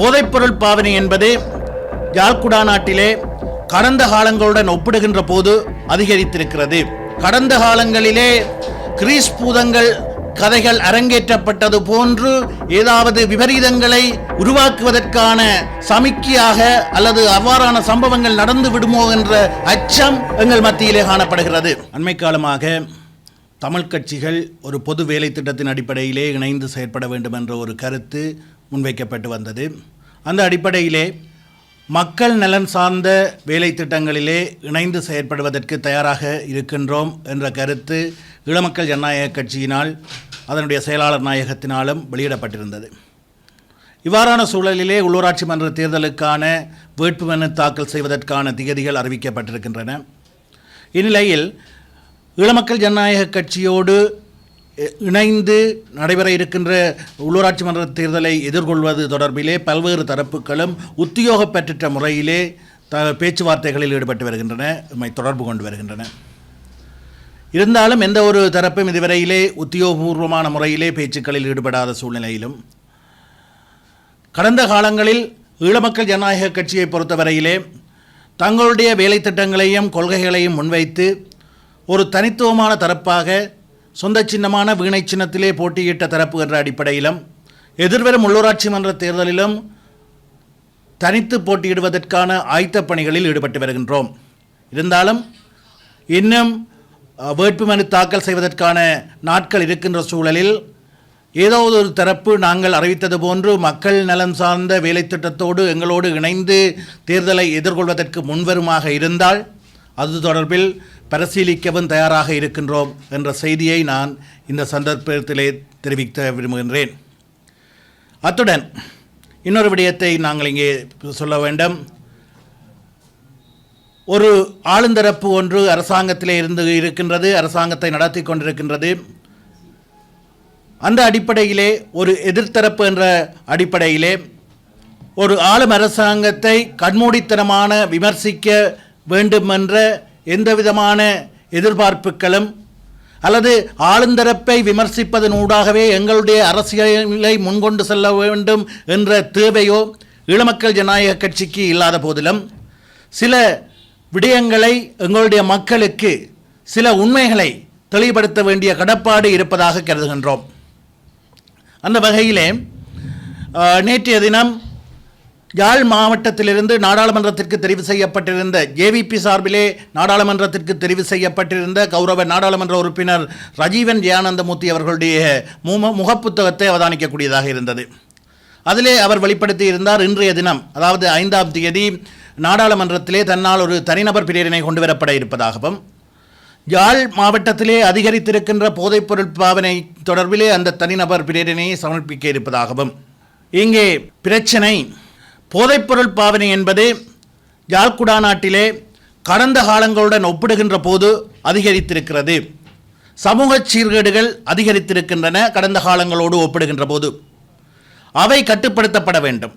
போதைப்பொருள் பாவனை என்பது யாழ்குடா நாட்டிலே கடந்த காலங்களுடன் ஒப்பிடுகின்ற போது அதிகரித்திருக்கிறது. கடந்த காலங்களிலே கிரீஸ் பூதங்கள் கதைகள் அரங்கேற்றப்பட்டது போன்று ஏதாவது விபரீதங்களை உருவாக்குவதற்கான சமிக்கையாக அல்லது அவ்வாறான சம்பவங்கள் நடந்து விடுமோ என்ற அச்சம் எங்கள் மத்தியிலே காணப்படுகிறது. அண்மை காலமாக தமிழ் கட்சிகள் ஒரு பொது வேலை திட்டத்தின் அடிப்படையிலே இணைந்து செயற்பட வேண்டும் என்ற ஒரு கருத்து முன்வைக்கப்பட்டு வந்தது. அந்த அடிப்படையிலே மக்கள் நலன் சார்ந்த வேலை திட்டங்களிலே இணைந்து செயற்படுவதற்கு தயாராக இருக்கின்றோம் என்ற கருத்து ஈழமக்கள் ஜனநாயக கட்சியினால் அதனுடைய செயலாளர் நாயகத்தினாலும் வெளியிடப்பட்டிருந்தது. இவ்வாறான சூழலிலே உள்ளூராட்சி மன்ற தேர்தலுக்கான வேட்புமனு தாக்கல் செய்வதற்கான திகதிகள் அறிவிக்கப்பட்டிருக்கின்றன. இந்நிலையில் ஈழமக்கள் ஜனநாயக கட்சியோடு இணைந்து நடைபெற இருக்கின்ற உள்ளூராட்சி மன்ற தேர்தலை எதிர்கொள்வது தொடர்பிலே பல்வேறு தரப்புகளும் உத்தியோக பெற்ற முறையிலே த பேச்சுவார்த்தைகளில் ஈடுபட்டு வருகின்றன நம்மை தொடர்பு கொண்டு வருகின்றன. இருந்தாலும் எந்த ஒரு தரப்பும் இதுவரையிலே உத்தியோகபூர்வமான முறையிலே பேச்சுக்களில் ஈடுபடாத சூழ்நிலையிலும் கடந்த காலங்களில் ஈழமக்கள் ஜனநாயக கட்சியை பொறுத்தவரையிலே தங்களுடைய வேலை திட்டங்களையும் கொள்கைகளையும் முன்வைத்து ஒரு தனித்துவமான தரப்பாக சொந்த சின்னமான வீணை சின்னத்திலே போட்டியிட்ட தரப்பு என்ற அடிப்படையிலும் எதிர்வரும் உள்ளூராட்சி மன்ற தேர்தலிலும் தனித்து போட்டியிடுவதற்கான ஆயத்த பணிகளில் ஈடுபட்டு வருகின்றோம். இருந்தாலும் இன்னும் வேட்புமனு தாக்கல் செய்வதற்கான நாட்கள் இருக்கின்ற சூழலில் ஏதோ ஒரு தரப்பு நாங்கள் அறிவித்தது போன்று மக்கள் நலன் சார்ந்த வேலை திட்டத்தோடு எங்களோடு இணைந்து தேர்தலை எதிர்கொள்வதற்கு முன்வருமாக இருந்தால் அது தொடர்பில் பரிசீலிக்கவும் தயாராக இருக்கின்றோம் என்ற செய்தியை நான் இந்த சந்தர்ப்பத்திலே தெரிவிக்க விரும்புகின்றேன். அத்துடன் இன்னொரு விடயத்தை நாங்கள் இங்கே சொல்ல வேண்டும். ஒரு ஆளுந்தரப்பு ஒன்று அரசாங்கத்திலே இருந்து இருக்கின்றது அரசாங்கத்தை நடத்தி கொண்டிருக்கின்றது. அந்த அடிப்படையிலே ஒரு எதிர்த்தரப்பு என்ற அடிப்படையிலே ஒரு ஆளும் அரசாங்கத்தை கண்மூடித்தனமான விமர்சிக்க எந்த எந்தவிதமான எதிர்பார்ப்புகளும் அல்லது ஆளுந்தரப்பை விமர்சிப்பதன் ஊடாகவே எங்களுடைய அரசியலை முன்கொண்டு செல்ல வேண்டும் என்ற தேவையோ ஈழமக்கள் ஜனநாயக கட்சிக்கு இல்லாத போதிலும் சில விடயங்களை எங்களுடைய மக்களுக்கு சில உண்மைகளை தெளிவுபடுத்த வேண்டிய கடப்பாடு இருப்பதாக கருதுகின்றோம். அந்த வகையிலே நேற்றைய தினம் யாழ் மாவட்டத்திலிருந்து நாடாளுமன்றத்திற்கு தெரிவு செய்யப்பட்டிருந்த ஜேவிபி சார்பிலே நாடாளுமன்றத்திற்கு தெரிவு செய்யப்பட்டிருந்த கௌரவ நாடாளுமன்ற உறுப்பினர் ரஜீவன் ஜெயானந்தமூர்த்தி அவர்களுடைய முக முகப்புத்தகத்தை அவதானிக்கக்கூடியதாக இருந்தது. அதிலே அவர் வெளிப்படுத்தி இருந்தார் இன்றைய தினம் அதாவது ஐந்தாம் தேதி நாடாளுமன்றத்திலே தன்னால் ஒரு தனிநபர் பிரேரணை கொண்டு வரப்பட இருப்பதாகவும் யாழ் மாவட்டத்திலே அதிகரித்திருக்கின்ற போதைப்பொருள் பாவனை தொடர்பிலே அந்த தனிநபர் பிரேரணையை சமர்ப்பிக்க இருப்பதாகவும் இங்கே பிரச்சனை போதைப்பொருள் பாவனை என்பது யாழ்குடா நாட்டிலே கடந்த காலங்களுடன் ஒப்பிடுகின்ற போது அதிகரித்திருக்கிறது. சமூக சீர்கேடுகள் அதிகரித்திருக்கின்றன கடந்த காலங்களோடு ஒப்பிடுகின்ற போது. அவை கட்டுப்படுத்தப்பட வேண்டும்.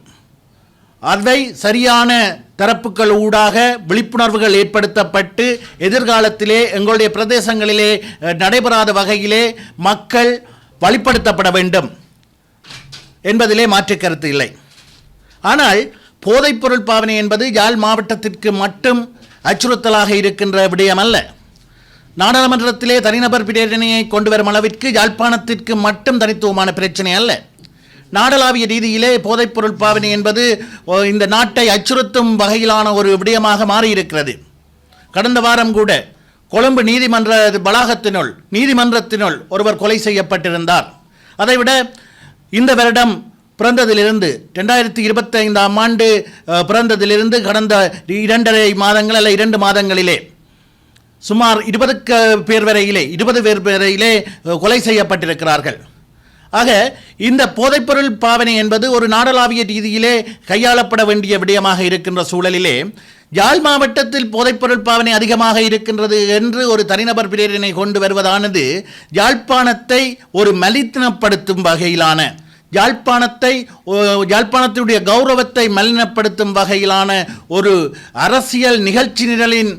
அவை சரியான தரப்புகள் ஊடாக விழிப்புணர்வுகள் ஏற்படுத்தப்பட்டு எதிர்காலத்திலே எங்களுடைய பிரதேசங்களிலே நடைபெறாத வகையிலே மக்கள் வழிப்படுத்தப்பட வேண்டும் என்பதிலே மாற்று கருத்து இல்லை. ஆனால் போதைப்பொருள் பாவனை என்பது யாழ் மாவட்டத்திற்கு மட்டும் அச்சுறுத்தலாக இருக்கின்ற விடயம் அல்ல. நாடாளுமன்றத்திலே தனிநபர் பிரேரணையை கொண்டு வரும் அளவிற்கு யாழ்ப்பாணத்திற்கு மட்டும் தனித்துவமான பிரச்சனை அல்ல. நாடளாவிய ரீதியிலே போதைப்பொருள் பாவனை என்பது ஓ, இந்த நாட்டை அச்சுறுத்தும் வகையிலான ஒரு விடயமாக மாறியிருக்கிறது. கடந்த வாரம் கூட கொழும்பு நீதிமன்ற வளாகத்தினுள் நீதிமன்றத்தினுள் ஒருவர் கொலை செய்யப்பட்டிருந்தார். அதைவிட இந்த வருடம் பிறந்ததிலிருந்து ரெண்டாயிரத்தி இருபத்தைந்தாம் ஆண்டு பிறந்ததிலிருந்து கடந்த இரண்டரை மாதங்கள் அல்ல இரண்டு மாதங்களிலே சுமார் இருபதுக்கு பேர் வரையிலே இருபது பேர் வரையிலே கொலை செய்யப்பட்டிருக்கிறார்கள். ஆக இந்த போதைப்பொருள் பாவனை என்பது ஒரு நாடளாவிய ரீதியிலே கையாளப்பட வேண்டிய விடயமாக இருக்கின்ற சூழலிலே யாழ் மாவட்டத்தில் போதைப்பொருள் பாவனை அதிகமாக இருக்கின்றது என்று ஒரு தனிநபர் பிரேரணை கொண்டு வருவதானது யாழ்ப்பாணத்தை ஒரு மலித்தனப்படுத்தும் வகையிலான யாழ்ப்பாணத்தை யாழ்ப்பாணத்தினுடைய கௌரவத்தை மலினப்படுத்தும் வகையிலான ஒரு அரசியல் நிகழ்ச்சி நிரலின்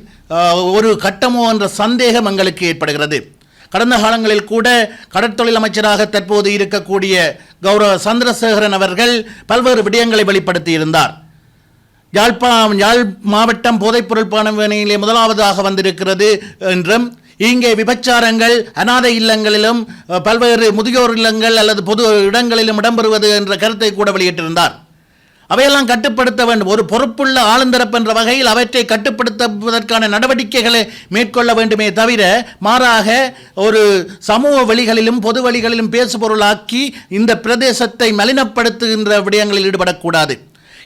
ஒரு கட்டமோ என்ற சந்தேகம் எங்களுக்கு ஏற்படுகிறது. கடந்த காலங்களில் கூட கடற்தொழில் அமைச்சராக தற்போது இருக்கக்கூடிய கௌரவ சந்திரசேகரன் அவர்கள் பல்வேறு விடயங்களை வெளிப்படுத்தியிருந்தார். யாழ்ப்பாணம் யாழ் மாவட்டம் போதைப்பொருள் பானவினையிலே முதலாவதாக வந்திருக்கிறது என்றும் இங்கே விபச்சாரங்கள் அநாதை இல்லங்களிலும் பல்வேறு முதியோர் இல்லங்கள் அல்லது பொது இடங்களிலும் இடம்பெறுவது என்ற கருத்தை கூட வெளியிட்டிருந்தார். அவையெல்லாம் கட்டுப்படுத்த வேண்டும் ஒரு பொறுப்புள்ள ஆளுந்தரப்பு என்ற வகையில் அவற்றை கட்டுப்படுத்துவதற்கான நடவடிக்கைகளை மேற்கொள்ள வேண்டுமே தவிர மாறாக ஒரு சமூக வழிகளிலும் பொது வழிகளிலும் பேசுபொருளாக்கி இந்த பிரதேசத்தை மலினப்படுத்துகின்ற விடயங்களில் ஈடுபடக்கூடாது.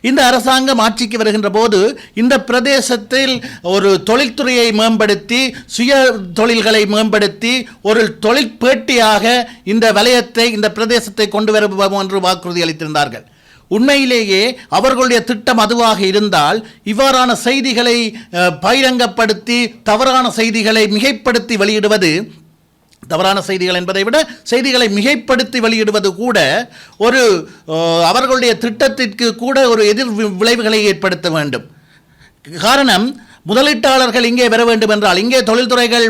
இந்த அரசாங்கம் ஆட்சிக்கு வருகின்ற போது இந்த பிரதேசத்தில் ஒரு தொழில்துறையை மேம்படுத்தி சுய தொழில்களை மேம்படுத்தி ஒரு தொழிற்பேட்டியாக இந்த வலயத்தை இந்த பிரதேசத்தை கொண்டு வருவோம் என்று வாக்குறுதி அளித்திருந்தார்கள். உண்மையிலேயே அவர்களுடைய திட்டம் அதுவாக இருந்தால் இவ்வாறான செய்திகளை பகிரங்கப்படுத்தி தவறான செய்திகளை மிகைப்படுத்தி வெளியிடுவது தவறான செய்திகள் என்பதை விட செய்திகளை மிகைப்படுத்தி வெளியிடுவது கூட ஒரு அவர்களுடைய திட்டத்திற்கு கூட ஒரு எதிர் விளைவுகளை ஏற்படுத்த வேண்டும். காரணம் முதலீட்டாளர்கள் இங்கே வர வேண்டும் என்றால் இங்கே தொழில்துறைகள்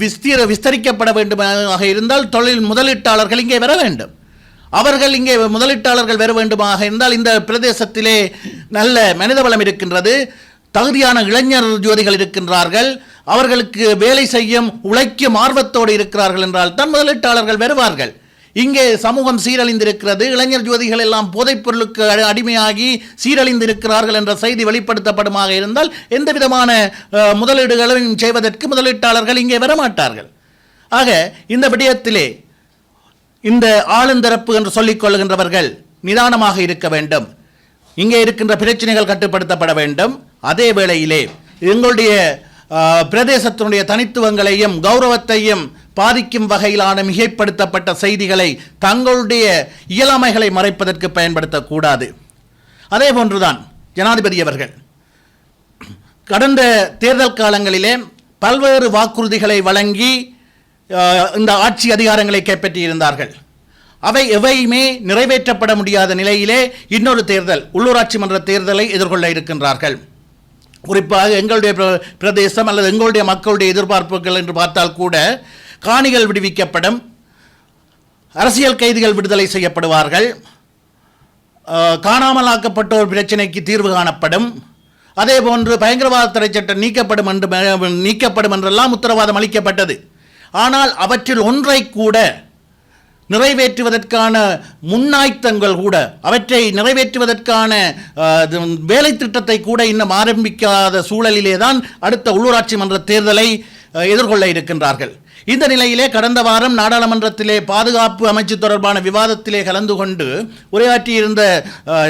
விஸ்தீர விஸ்தரிக்கப்பட வேண்டுமாக இருந்தால் தொழில் முதலீட்டாளர்கள் இங்கே வர வேண்டும். அவர்கள் இங்கே முதலீட்டாளர்கள் வர வேண்டுமாக இருந்தால் இந்த பிரதேசத்திலே நல்ல மனிதவளம் இருக்கின்றது. தகுதியான இளைஞர் ஜோதிகள் இருக்கின்றார்கள். அவர்களுக்கு வேலை செய்யும் உழைக்கும் ஆர்வத்தோடு இருக்கிறார்கள் என்றால் தான் முதலீட்டாளர்கள் வருவார்கள். இங்கே சமூகம் சீரழிந்திருக்கிறது. இளைஞர் ஜோதிகள் எல்லாம் போதைப் பொருளுக்கு அடி- அடிமையாகி சீரழிந்திருக்கிறார்கள் என்ற செய்தி வெளிப்படுத்தப்படுமாக இருந்தால் எந்த விதமான முதலீடுகளையும் செய்வதற்கு முதலீட்டாளர்கள் இங்கே வரமாட்டார்கள். ஆக இந்த விடயத்திலே இந்த ஆளுந்தரப்பு என்று சொல்லிக் கொள்கின்றவர்கள் நிதானமாக இருக்க வேண்டும். இங்கே இருக்கின்ற பிரச்சனைகள் கட்டுப்படுத்தப்பட வேண்டும். அதே வேளையிலே எங்களுடைய பிரதேசத்தினுடைய தனித்துவங்களையும் கௌரவத்தையும் பாதிக்கும் வகையிலான மிகைப்படுத்தப்பட்ட செய்திகளை தங்களுடைய இயலாமைகளை மறைப்பதற்கு பயன்படுத்தக்கூடாது. அதே போன்றுதான் ஜனாதிபதி அவர்கள். கடந்த தேர்தல் காலங்களிலே பல்வேறு வாக்குறுதிகளை வழங்கி இந்த ஆட்சி அதிகாரங்களை கைப்பற்றியிருந்தார்கள். அவை எவையுமே நிறைவேற்றப்பட முடியாத நிலையிலே இன்னொரு தேர்தல் உள்ளூராட்சி மன்ற தேர்தலை எதிர்கொள்ள இருக்கின்றார்கள். குறிப்பாக எங்களுடைய பிர- பிரதேசம் அல்லது எங்களுடைய மக்களுடைய எதிர்பார்ப்புகள் என்று பார்த்தால் கூட காணிகள் விடுவிக்கப்படும் அரசியல் கைதிகள் விடுதலை செய்யப்படுவார்கள் காணாமலாக்கப்பட்டோர் பிரச்சினைக்கு தீர்வு காணப்படும் அதே போன்று பயங்கரவாத தடை சட்டம் நீக்கப்படும் என்று நீக்கப்படும் என்றெல்லாம் உத்தரவாதம் அளிக்கப்பட்டது. ஆனால் அவற்றில் ஒன்றை கூட நிறைவேற்றுவதற்கான முன்னாய்த்தங்கள் கூட அவற்றை நிறைவேற்றுவதற்கான வேலை திட்டத்தை கூட இன்னும் ஆரம்பிக்காத சூழலிலே தான் அடுத்த உள்ளூராட்சி மன்ற தேர்தலை எதிர்கொள்ள இருக்கின்றார்கள். இந்த நிலையிலே கடந்த வாரம் நாடாளுமன்றத்திலே பாதுகாப்பு அமைச்சு தொடர்பான விவாதத்திலே கலந்து கொண்டு உரையாற்றியிருந்த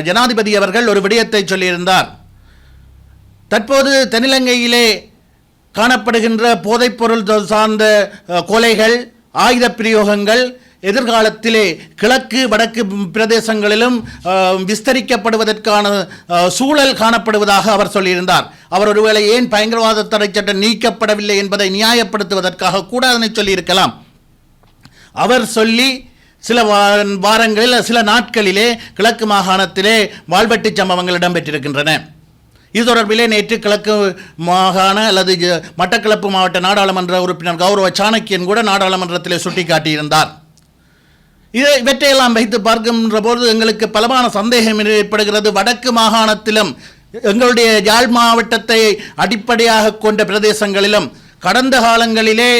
ஜனாதிபதி அவர்கள் ஒரு விடயத்தை சொல்லியிருந்தார். தற்போது தென்னிலங்கையிலே காணப்படுகின்ற போதைப்பொருள் சார்ந்த கொலைகள் ஆயுத பிரயோகங்கள் எதிர்காலத்திலே கிழக்கு வடக்கு பிரதேசங்களிலும் விஸ்தரிக்கப்படுவதற்கான சூழல் காணப்படுவதாக அவர் சொல்லியிருந்தார். அவர் ஒருவேளை ஏன் பயங்கரவாத தடை சட்டம் நீக்கப்படவில்லை என்பதை நியாயப்படுத்துவதற்காக கூட அதனை சொல்லியிருக்கலாம். அவர் சொல்லி சில வாரங்களில் சில நாட்களிலே கிழக்கு மாகாணத்திலே வாழ்வெட்டு சம்பவங்கள் இடம்பெற்றிருக்கின்றன. இது தொடர்பிலே நேற்று கிழக்கு மாகாண அல்லது மட்டக்களப்பு மாவட்ட நாடாளுமன்ற உறுப்பினர் கௌரவ சாணக்கியன் கூட நாடாளுமன்றத்திலே சுட்டிக்காட்டியிருந்தார். இதை இவற்றையெல்லாம் வைத்து பார்க்கின்ற போது எங்களுக்கு பலமான சந்தேகம் ஏற்படுகிறது. வடக்கு மாகாணத்திலும் எங்களுடைய யாழ் மாவட்டத்தை அடிப்படையாக கொண்ட பிரதேசங்களிலும் கடந்த காலங்களிலே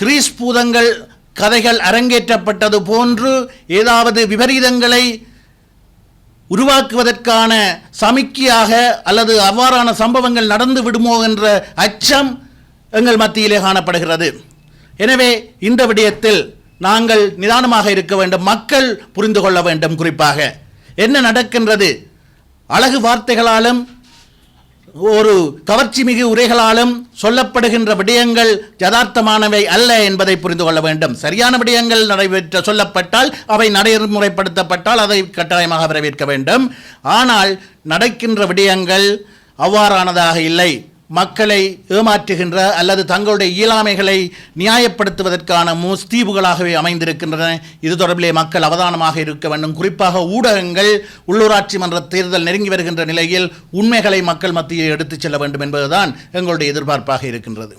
கிரீஸ் பூதங்கள் கதைகள் அரங்கேற்றப்பட்டது போன்று ஏதாவது விபரீதங்களை உருவாக்குவதற்கான சமிக்கையாக அல்லது அவ்வாறான சம்பவங்கள் நடந்து விடுமோ என்ற அச்சம் எங்கள் மத்தியிலே காணப்படுகிறது. எனவே இந்த விடயத்தில் நாங்கள் நிதானமாக இருக்க வேண்டும் மக்கள் புரிந்து கொள்ள வேண்டும் குறிப்பாக. என்ன நடக்கின்றது? அழகு வார்த்தைகளாலும் ஒரு கவர்ச்சி மிகு உரைகளாலும் சொல்லப்படுகின்ற விடயங்கள் யதார்த்தமானவை அல்ல என்பதை புரிந்து கொள்ள வேண்டும். சரியான விடயங்கள் நடைபெற்ற சொல்லப்பட்டால் அவை நடைமுறைப்படுத்தப்பட்டால் அதை கட்டாயமாக வரவேற்க வேண்டும். ஆனால் நடக்கின்ற விடயங்கள் அவ்வாறானதாக இல்லை. மக்களை ஏமாற்றுகின்ற அல்லது தங்களுடைய இயலாமைகளை நியாயப்படுத்துவதற்கான தீவுகளாகவே அமைந்திருக்கின்றன. இது தொடர்பிலே மக்கள் அவதானமாக இருக்க வேண்டும். குறிப்பாக ஊடகங்கள் உள்ளூராட்சி மன்ற தேர்தல் நெருங்கி வருகின்ற நிலையில் உண்மைகளை மக்கள் மத்தியில் எடுத்துச் செல்ல வேண்டும் என்பதுதான் எங்களுடைய எதிர்பார்ப்பாக இருக்கின்றது.